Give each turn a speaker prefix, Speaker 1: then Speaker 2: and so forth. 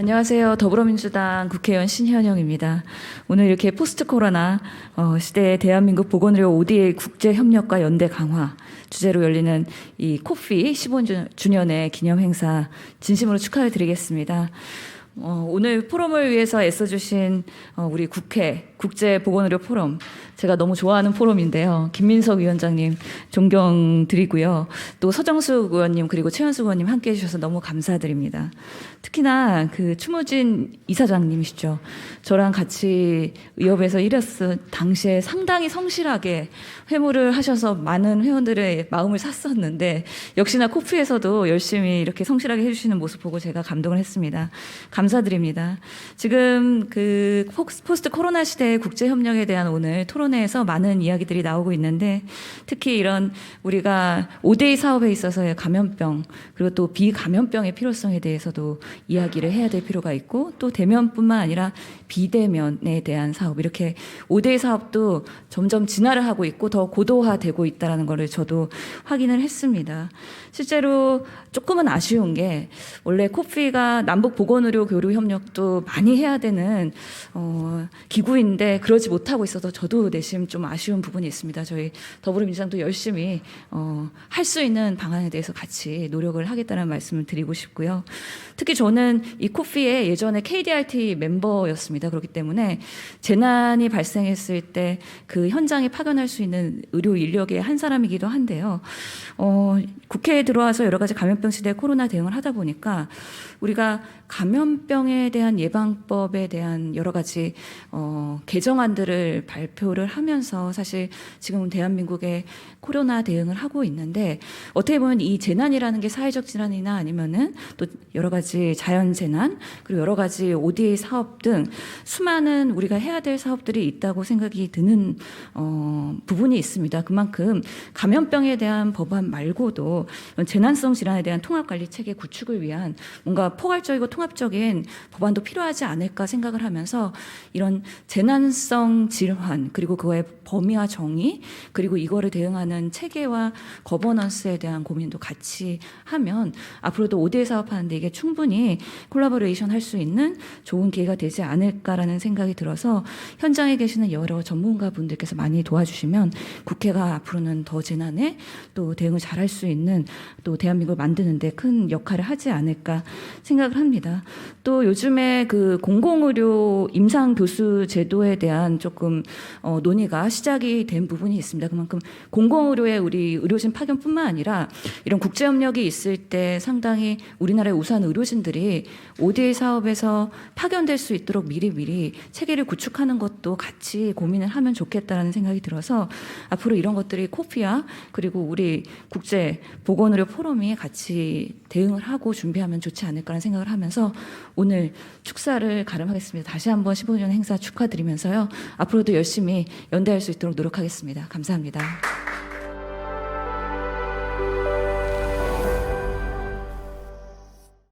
Speaker 1: 안녕하세요. 더불어민주당 국회의원 신현영입니다. 오늘 이렇게 포스트 코로나 어, 시대의 대한민국 보건의료 ODA 국제 협력과 연대 강화 주제로 열리는 이 코피 15주년의 기념 행사 진심으로 축하를 드리겠습니다. 어, 오늘 포럼을 위해서 애써주신 어, 우리 국회 국제보건의료 포럼 제가 너무 좋아하는 포럼인데요. 김민석 위원장님 존경 드리고요. 또 서정숙 의원님 그리고 최현숙 의원님 함께해 주셔서 너무 감사드립니다. 특히나 그 추모진 이사장님이시죠. 저랑 같이 의협에서 일했을 당시에 상당히 성실하게 회무를 하셔서 많은 회원들의 마음을 샀었는데 역시나 코프에서도 열심히 이렇게 성실하게 해주시는 모습 보고 제가 감동을 했습니다. 감사드립니다. 지금 그 포스- 포스트 코로나 시대의 국제 협력에 대한 오늘 토론회에서 많은 이야기들이 나오고 있는데 특히 이런 우리가 5대2 사업에 있어서의 감염병 그리고 또 비감염병의 필요성에 대해서도 이야기를 해야 될 필요가 있고 또 대면뿐만 아니라 비대면에 대한 사업 이렇게 5대2 사업도 점점 진화를 하고 있고 더 고도화되고 있다라는 거를 저도 확인을 했습니다. 실제로 조금은 아쉬운 게 원래 코피가 남북 보건의료 교류 협력도 많이 해야 되는 어, 기구인데 그러지 못하고 있어서 저도 내심 좀 아쉬운 부분이 있습니다. 저희 더불어민주당도 열심히 어, 할 수 있는 방안에 대해서 같이 노력을 하겠다는 말씀을 드리고 싶고요. 특히 저는 이 코피의 예전에 KDRT 멤버였습니다. 그렇기 때문에 재난이 발생했을 때 그 현장에 파견할 수 있는 의료 인력의 한 사람이기도 한데요. 어, 국회에 들어와서 여러 가지 감염병 시대 코로나 대응을 하다 보니까 우리가 감염 병에 대한 예방법에 대한 여러 가지 어, 개정안들을 발표를 하면서 사실 지금 대한민국의 코로나 대응을 하고 있는데 어떻게 보면 이 재난이라는 게 사회적 재난이나 아니면은 또 여러 가지 자연 재난 그리고 여러 가지 ODA 사업 등 수많은 우리가 해야 될 사업들이 있다고 생각이 드는 어, 부분이 있습니다. 그만큼 감염병에 대한 법안 말고도 재난성 질환에 대한 통합 관리 체계 구축을 위한 뭔가 포괄적이고 통합적인 법안도 필요하지 않을까 생각을 하면서 이런 재난성 질환 그리고 그거의 범위와 정의 그리고 이거를 대응하는 체계와 거버넌스에 대한 고민도 같이 하면 앞으로도 5대 사업하는데 이게 충분히 콜라보레이션 할 수 있는 좋은 기회가 되지 않을까라는 생각이 들어서 현장에 계시는 여러 전문가 분들께서 많이 도와주시면 국회가 앞으로는 더 재난에 또 대응을 잘할 수 있는 또 대한민국을 만드는데 큰 역할을 하지 않을까 생각을 합니다. 또 요즘에 그 공공의료 임상 교수 제도에 대한 조금 어, 논의가 시작이 된 부분이 있습니다. 그만큼 공공의료에 우리 의료진 파견뿐만 아니라 이런 국제 협력이 있을 때 상당히 우리나라의 우수한 의료진들이 ODA 사업에서 파견될 수 있도록 미리미리 체계를 구축하는 것도 같이 고민을 하면 좋겠다라는 생각이 들어서 앞으로 이런 것들이 코피아 그리고 우리 국제 보건의료 포럼이 같이 대응을 하고 준비하면 좋지 않을까라는 생각을 하면서 오늘 축사를 가름하겠습니다. 다시 한번 15주년 행사 축하드리면서요. 앞으로도 열심히 연대할 수 있도록 노력하겠습니다. 감사합니다.